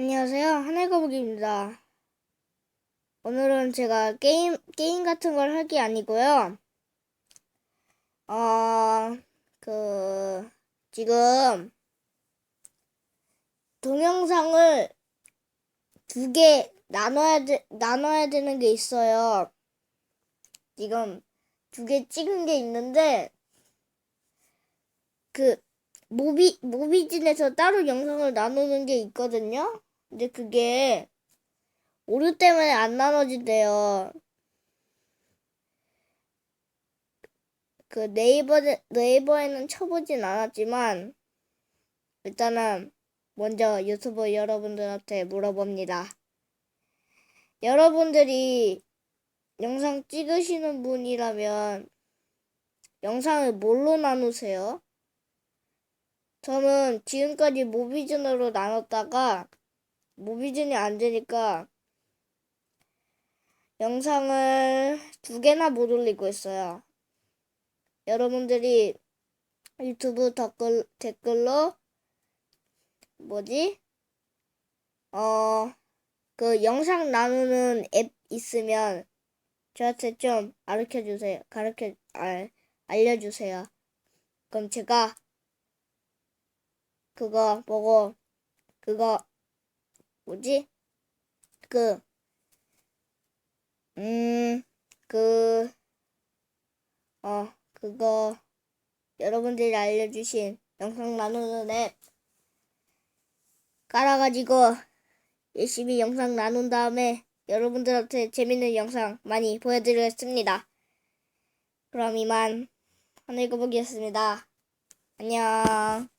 안녕하세요. 하늘거북이입니다. 오늘은 제가 게임, 게임 같은 걸 할 게 아니고요. 어, 그, 지금, 동영상을 두 개 나눠야 돼, 나눠야 되는 게 있어요. 지금 두 개 찍은 게 있는데, 그, 모비, 모비진에서 따로 영상을 나누는 게 있거든요? 근데 그게 오류 때문에 안 나눠진대요. 그 네이버, 네이버에는 쳐보진 않았지만, 일단은 먼저 유튜버 여러분들한테 물어봅니다. 여러분들이 영상 찍으시는 분이라면, 영상을 뭘로 나누세요? 저는 지금까지 모비즌으로 나눴다가 모비즌이 안 되니까 영상을 두 개나 못 올리고 있어요. 여러분들이 유튜브 댓글, 댓글로 뭐지? 어, 그 영상 나누는 앱 있으면 저한테 좀 가르쳐 주세요. 가르쳐, 알, 알려주세요. 그럼 제가 그거 보고 그거 뭐지? 그 음, 그, 어, 그거, 여러분들이 알려주신 영상 나누는 앱 깔아가지고 열심히 영상 나눈 다음에 여러분들한테 재밌는 영상 많이 보여드리겠습니다. 그럼 이만 하늘거북이었습니다. 안녕.